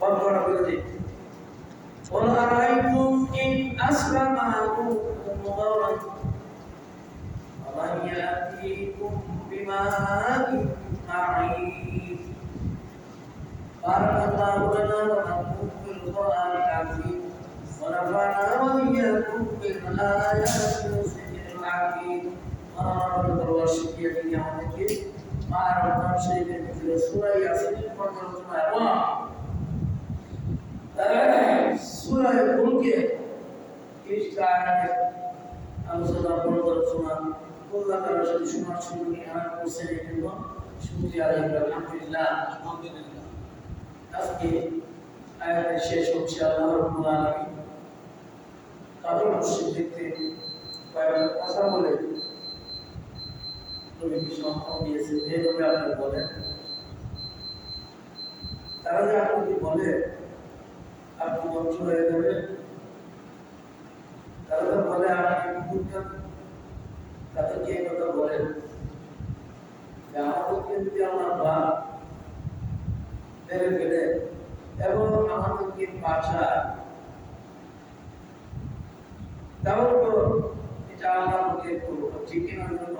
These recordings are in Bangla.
বন্ধুরা বলেছে قل أرأيتم إن أسلم أبوكم غورا ومن يأتيكم بماء معين بارك الله لنا ولكم في القرآن العظيم ونفعنا وإياكم بالآيات والذكر الحكيم ونرد الوصية لنعمتك আর কোরআন শরীফের ভিতরে সূরা ইয়াসিন সম্পর্কে আলোচনা এবং সূরা মুলকে খ্রিস্টানের আলোচনা করব আলোচনা আল্লাহ তাআলা সাথে শোনার সুযোগ নিহার করছেন এর জন্য শুকরিয়া আলহামদুলিল্লাহ। আলহামদুলিল্লাহ আজকে আয়াতের শেষ হচ্ছে আল্লাহ রব্বুল আলামিন তারা যে আপনাকে বলে, আপনি ধ্বংস হয়ে যাবেন, তারা তো বলে আপনি কুকুরখান তাদেরকে এই কথা বলেন? আমাদেরকে যদি আমার বা মেরে ফেলে এবং আমাদেরকে বাঁচায়, তাহলে তো এটা মুখে করব। ঠিক কিনা জন্য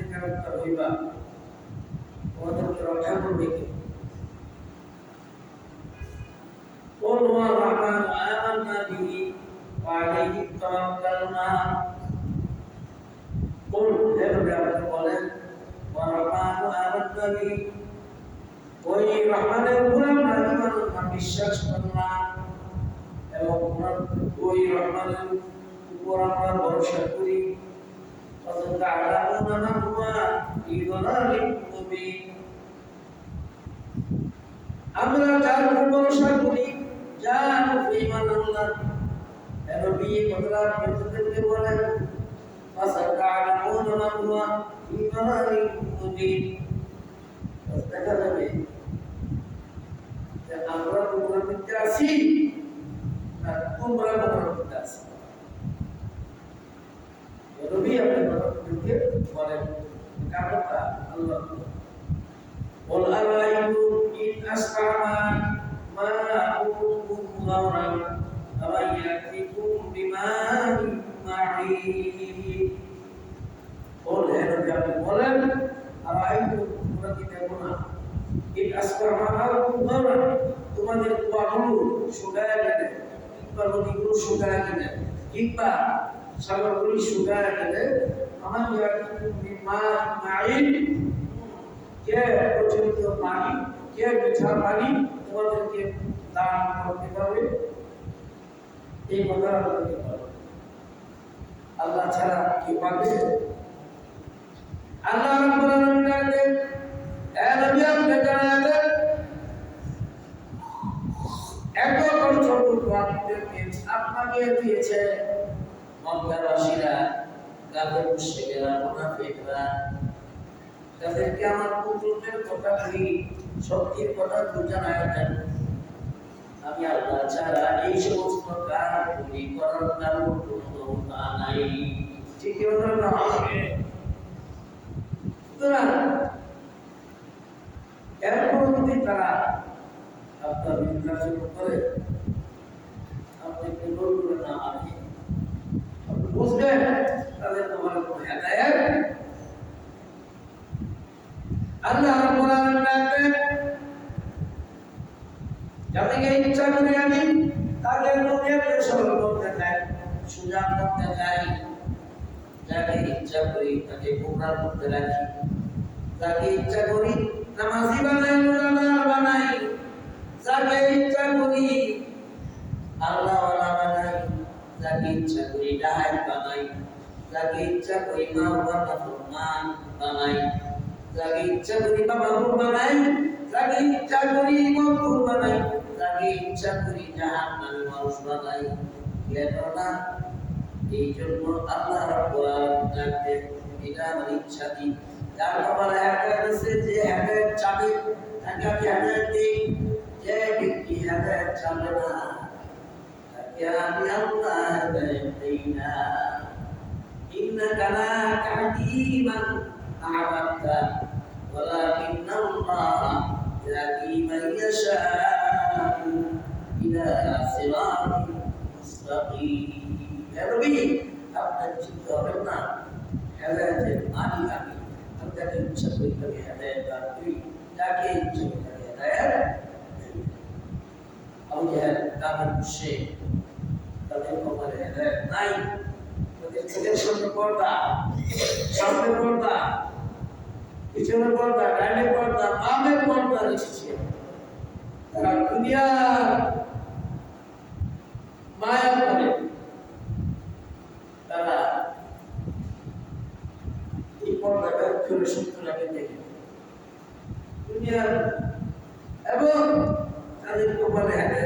মধ্যে গ্রেফতার হইবা তোমাদেরকে রক্ষা করবে কে قل هو الرحمن آمنا به وعليه توكلنا قل এভাবে আপনি বলেন والرحمن آمنا به ওই রহমানের উপর আমরা ইমান আনলাম, বিশ্বাস করলাম এবং ওই রহমানের উপর আমরা ভরসা করি فستعلمون من هو في ضلال مبين আমরা যার উপর ভরসা করি যার উপর ঈমান আনলাম এবং বিয়ে কথাটা আপনাদেরকে বলেন فستعلمون من هو في ضلال مبين কিংবা সাগরগুলি শুকায় গেলে আমার কে প্রচলিত পানি কে মিঠা পানি তোমাদেরকে দান করতে পারবে এই কথা আমাদেরকে আল্লাহ ছাড়া কি পাবে আল্লাহ রাব্বুল আলামিন বলেন, এ নবী, আপনি এত কষ্ট আপনাদেরকে আপনাকে দিয়েছে মক্কাবাসীরা কাদের মুশরিকরা, মুনাফিকরা। তাদেরকে আমার পুত্রদের কথা বলি, সত্যের কথা জানায় দেন আমি আল্লাহ ছাড়া এই সমস্ত কাজ করি করার কারণ কোনো ক্ষমতা নাই। ঠিক না? সুতরাং, এরপর যদি তারা আপনার নির্বাচন করে আপনি নির্ভর করবেন না আমি আপনি বুঝবেন তাদের তোমার কোনো হেদায়ত আল্লাহ রাব্বুল আলামিন ডাকবেন যাদেরকে ইচ্ছা করে আমি তাদের মধ্যে প্রসরণ করতে চাই সুযোগ করতে চাই যাকে ইচ্ছা করি তাকে গুমরাহ করতে রাখি যাকে ইচ্ছা করি নামাজি বানাই মুরাদার বানাই যাকে ইচ্ছা করি, আল্লাহওয়ালা বানাই, যাকে ইচ্ছা করি ডাহাই বানাই, যাকে ইচ্ছা করি মা বাবা ফরমান বানাই, যাকে ইচ্ছা করি বাবা বানাই, যাকে ইচ্ছা করি মকুর বানাই, যাকে ইচ্ছা করি জাহান্নামী মানুষ বানাই। কেন না, এই জন্য আল্লাহ রাব্বুল আলামিন এটা আমার ইচ্ছা দি যার কপালে হেদায়েত আছে, যে হেদায়েত চাবে, তাকে আমি হেদায়েত দিই। لكن هذا تمنا فكان الله هدينا إنك لا تهدي من أعبدت ولكن الله يهدي من يشاء إلى صراط مستقيم يا ربي. তাদের সে তাদের কপালে নাই। তাদের চোখের সামনে পর্দা সামনে পর্দা, পিছনে পর্দা ডাইনে পর্দা, বামে পর্দা রেখেছে তারা দুনিয়ার মায়া করে তারা এই পর্দাটা ফিরে সত্যটাকে দেখে। দুনিয়ার এবং তাদের কপালে নাই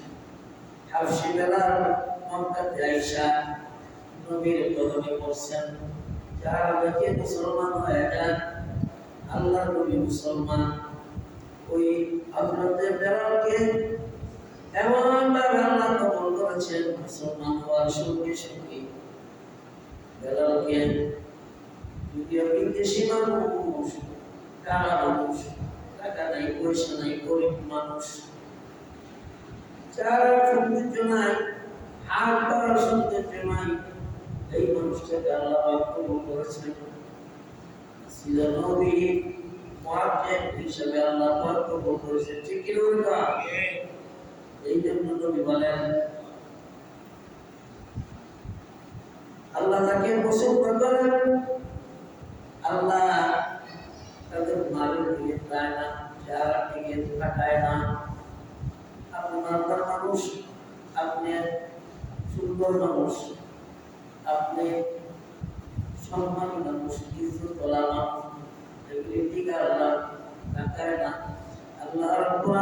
হাফসি বিলাল মক্কাতে আইসা নবীর কদমে পড়ছেন। যারা মুসলমান হয়ে যান, আল্লাহ নবী মুসলমান। ওই হজরতের বেলালকে এমন আল্লাহ কবল করেছেন, মুসলমান হওয়ার সঙ্গে সঙ্গে বেলালকে মানুষ কারা মানুষ, টাকা নাই, পয়সা নাই, গরিব মানুষ যারা সৌন্দর্য নাই হাত পাওয়ার সৌন্দর্য নাই এই মানুষটাকে আল্লাহ কবল করেছেন। নবী আল্লাহ কবুল করেছেন। ঠিক এই জন্য নবী বলেন, আল্লাহ তাকে পছন্দ করেন, আল্লাহ তাদের মালের দিকে তাকায় না, চেহারার দিকে তাকায় না। আপনি নর্মাল মানুষ আপনি সুন্দর মানুষ আপনি সম্মান মানুষ ইজ্জতলা মানুষ এগুলি টিকা আল্লাহ না। আল্লাহ রব্বুল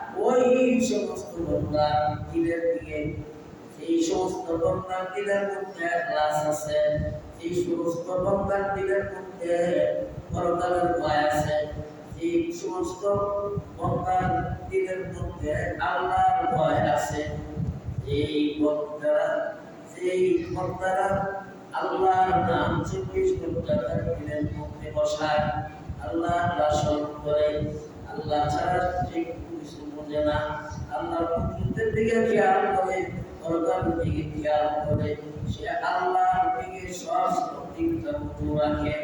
ওই সমস্ত বন্ধা দিলের দিকে? এই সমস্ত বন্ধার দিলের মধ্যে ক্লাস আছে। এই সমস্ত বন্ধার দিলের মধ্যে পরকালের ভয় আছে। এই সমস্ত বন্ধার দিলের মধ্যে আল্লাহর ভয় আছে। এই বক্তারা সেই বক্তারা আল্লাহর নাম চব্বিশ ঘণ্টা তার মধ্যে বসায় আল্লাহ স্মরণ করে। আল্লাহ ছাড়া যে না, আল্লাহর পুত্রদের দিকে খেয়াল করে দরকার দিকে খেয়াল করে, সে আল্লাহর দিকে সব দিকটা রাখে।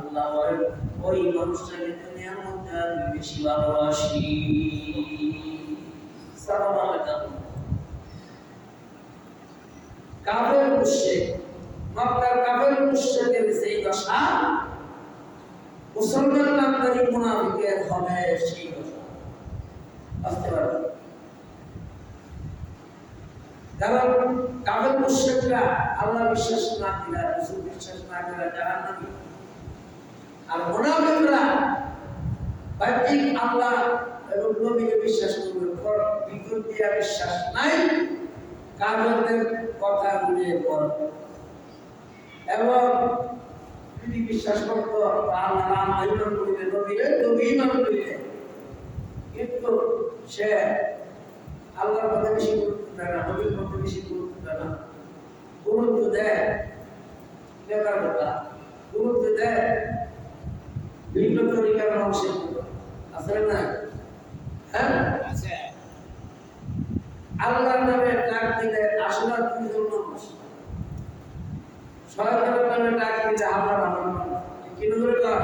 আল্লাহ ওই মানুষটাকে দুনিয়ার মধ্যে আমি বেশি ভালোবাসি। সালাম আলাইকুম। কাফের মুশরিক মক্কার কাফের মুশরিকের সেই দশা, মুসলমান নামদারি মুনাফিকের হবে সেই বুঝতে কারণ কাফের মুশরিকরা আল্লাহ বিশ্বাস না দিলা রাসূল বিশ্বাস না দিলা জাহান্নামী। আর মুনাফিকরা বাহ্যিক আল্লাহ এবং নবীকে বিশ্বাস করবে ভিতর দিয়া বিশ্বাস নাই, কাফেরদের কথা গুলিয়ে পড়। এবং যদি বিশ্বাস করতো, আল্লাহ নাম নবীরে, নবী ইমান করিলে। কিন্তু সে আল্লাহর কথা বেশি গুরুত্ব দেয় না নবীর কথা বেশি গুরুত্ব দেয় না। গুরুত্ব দেয় নেতার কথা গুরুত্ব দেয় ভিন্ন তরিকার মানুষের আছে না হ্যাঁ? আল্লাহর নামে ডাক দিলে আসলে দুইজন মানুষ। সরকারের নামে ডাক দিলে আমরা ভালো মানুষ কি নজরে কর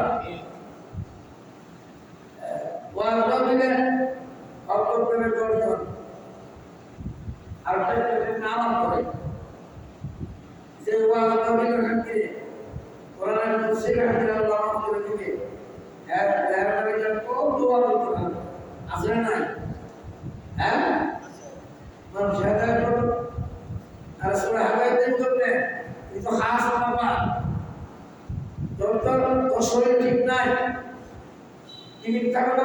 ওয়াজ দিলে অপর প্রেমে দর্শন আর প্রেমে নাম করে, যে ওয়াজ দিলে শান্তি কোরআনের তফসির হাদিস আল্লাহ করে দিবে হ্যাঁ কোন দোয়া করতে হবে আছে না হ্যাঁ? মানুষ হেদায়ত করো আর সুরা করলে তোর তোর শরীর ঠিক নাই। কি মিথ্যা কথা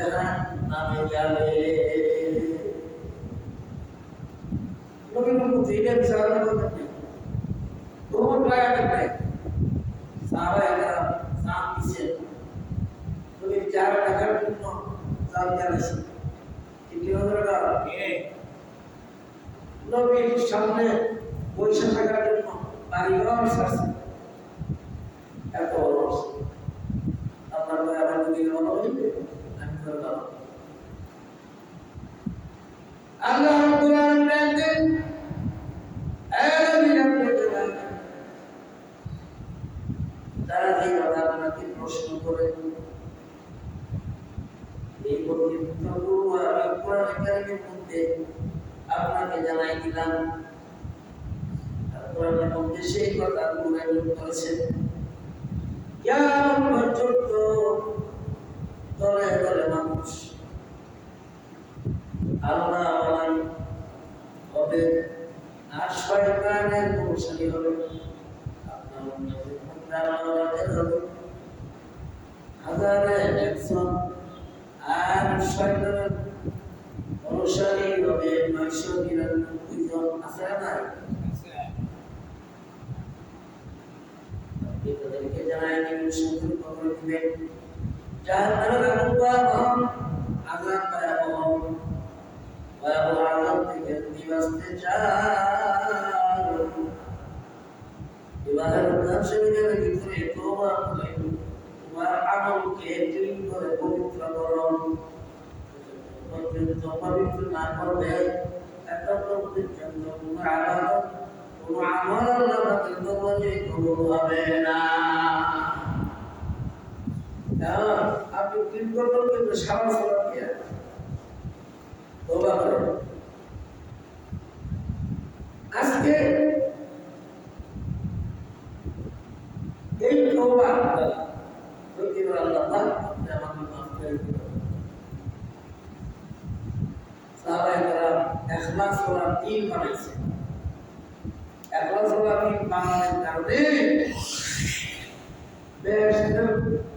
ওইভাবে জাহান নামে যাবে নবী মুহাম্মদ এটা বিচার করতেন না বহুত লাগা সাহাবা একরাম সাম দিছেন নবী চার টাকার জন্য জাল সামনে পয়সা থাকার জন্য বাড়ি ঘর সারছে এত অলস। আপনার আমার যদি ভালো হইবে? আপনাকে জানাই দিলাম। কোরআনের মধ্যে সেই কথাগুলো ব্যবহার করেছেন পর্যন্ত দলে দলে মানুষ আল্লাহ বলেন হবে আর শয়তানের অনুসারী হবে আপনার উন্নতির মধ্যে আল্লাহদের হবে হাজারে একজন আর শয়তানের অনুসারী হবে নয়শো নিরানব্বই জন আছে না তাদেরকে জানাই দিবেন সতর্ক করে দিবেন জাহান্নামের আগুন ভয়াবহ আজাব ভয়াবহ ভয়াবহ আজাব থেকে তুমি বাঁচতে চাও পবিত্র করো না করবে এত পর্যন্ত আবাদত কোনো কবুল হবে না আপনি ক্লিন করবেন কিন্তু সারা দিয়ে তোবা আজকে এই তওবা যদি আল্লাহ পাক আপনি আমাকে মাফ করে দিবেন। সাহাবায়ে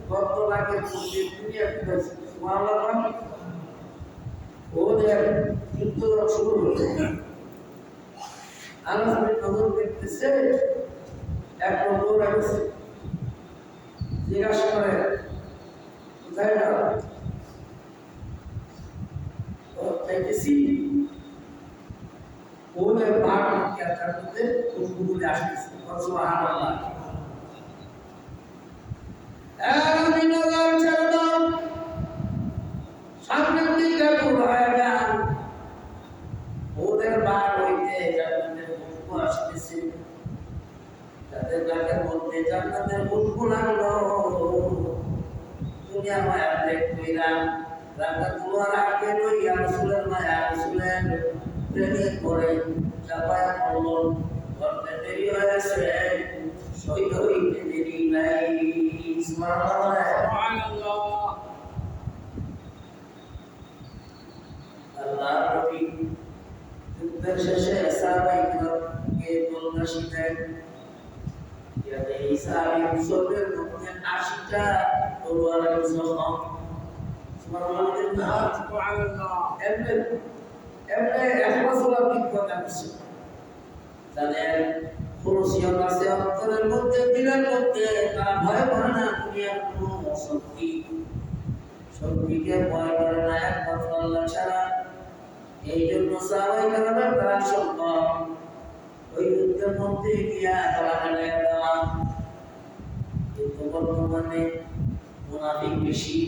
কত লাখের মধ্যে দুনিয়া শুরু হলো আলোচনা নজর দেখতেছে এক নজর আছে জিজ্ঞাসা করে কোথায় না। দেখতেছি ওদের তার মধ্যে আসতেছে সুবহানাল্লাহ আমি নজর ছেড়ে দাও সামনের দিকে ঘুরায় যান ওদের বার হইতে জান্নাতের খুশবু আসতেছে তাদের নাকের মধ্যে জান্নাতের খুশবু লাগল দুনিয়ার মায়া দেখ কইলাম রাখা তোমার আগে লইয়া রসুলের মায়া রসুলের প্রেমে করে চাপায় পড়ল করতে দেরি হয়েছে শহীদ হইতে দেরি নাই সুবহানাল্লাহ আল্লাহ নবী যুদ্ধের শেষে সাহাবাই কে বলনা শিখায় যাতে ঈসা আলাইহিস সালামের মধ্যে 80টা তলোয়ারের জখম সুবহানাল্লাহ এমনি এমনি একমাসলা বিজ্ঞতা আছে তাদের খুরসিয়ত আছে অন্তরের মধ্যে দিলের মধ্যে তারা ভয় করে না দুনিয়ার কোনো শক্তি শক্তিকে ভয় করে না একমাত্র আল্লাহ ছাড়া এই জন্য সাহাবাই কালামের তারা সম্ভব ওই যুদ্ধের মধ্যে গিয়া তারা মেলে দেওয়া কিন্তু বর্তমানে মুনাফিক বেশি।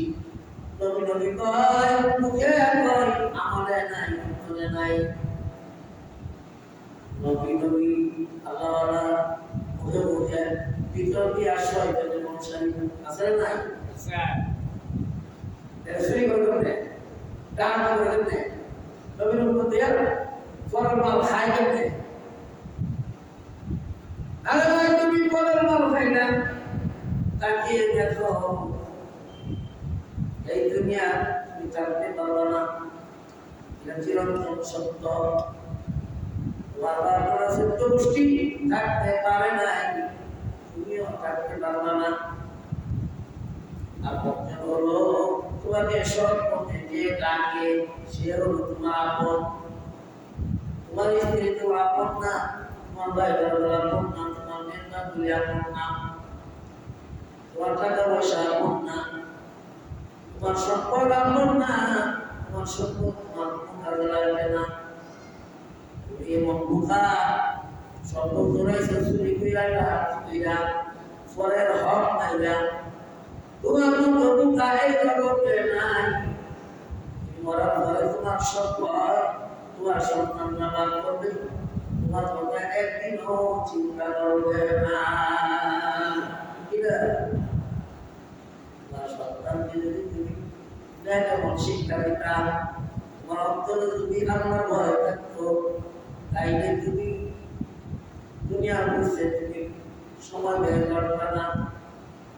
নবী নবী কয় মুখে কয় আমলে নাই অন্তরে নাই। নবী নবী আল্লাহ মুখে মুখে ভিতর দিয়ে আশ্রয় পেতে মনসারি আছে না নাই শুরু করবেন না গান করবেন নবীর মাল খাই কেমনে? আরে মাল খাই না? তাকিয়ে দেখো। এই দুনিয়া তুমি জানতে পারবে না। এটা চিরন্তন সত্য। বারবার করা সত্য থাকতে পারে নাই। তুমিও থাকতে পারবে না। আপন হলো তোমাকে সৎ যে ডাকে সে হলো তোমার আপন তোমার স্ত্রী তো আপন না তোমার ভাই বোনেরা আপন না তোমার মেয়েরা তুলে আপন না তোমার টাকা পয়সা আপন না তোমার সম্পদ আপন না তোমার সম্পদ তোমার কোনো কাজে লাগবে না তুমি এমন বুকা সম্পদ জোড়াইছে চুরি কইরা কইরা পরের হক নাইরা তোমার মতো এই জগতে নাই। মরার পরে তোমার সম্পদ, তোমার সন্তান নামাজ করবে। তোমার কথা একদিনও চিন্তা করবে না। তোমার সন্তানকে যদি তুমি কেমন শিক্ষা দিতাম তোমার অন্তরে যদি আমার ভয় থাকতো, তাইলে তুমি দুনিয়ার মধ্যে তুমি সময় ব্যয় করবে না।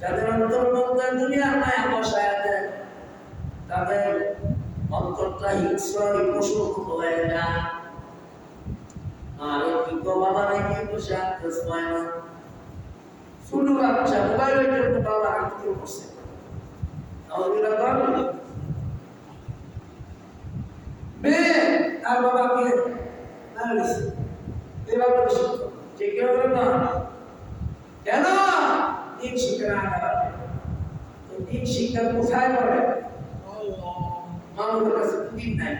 যাদের অন্তর মধ্যে দুনিয়ার মায়া বসায় দেয় তাদের অন্তরটা হিংস্র পশু হয়ে যায়। আর বিজ্ঞ বাবা নাকি বসে পায় না। বাচ্চা মোবাইলের জন্য বাবা আনতে বাবা মেয়ে তার বাবাকে কেউ না। কেন? দিন শিক্ষা না তো দিন শিক্ষা কোথায় পড়ে? মানুষের কাছে দিন নাই।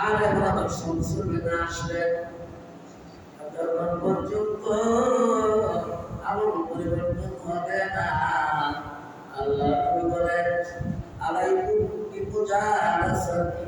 আর এখন আমার না আসবে। যতক্ষণ পর্যন্ত আমল পরিবর্তন হবে না। আল্লাহ বলেন, আলাইকুম বিপুজা আলাসাকি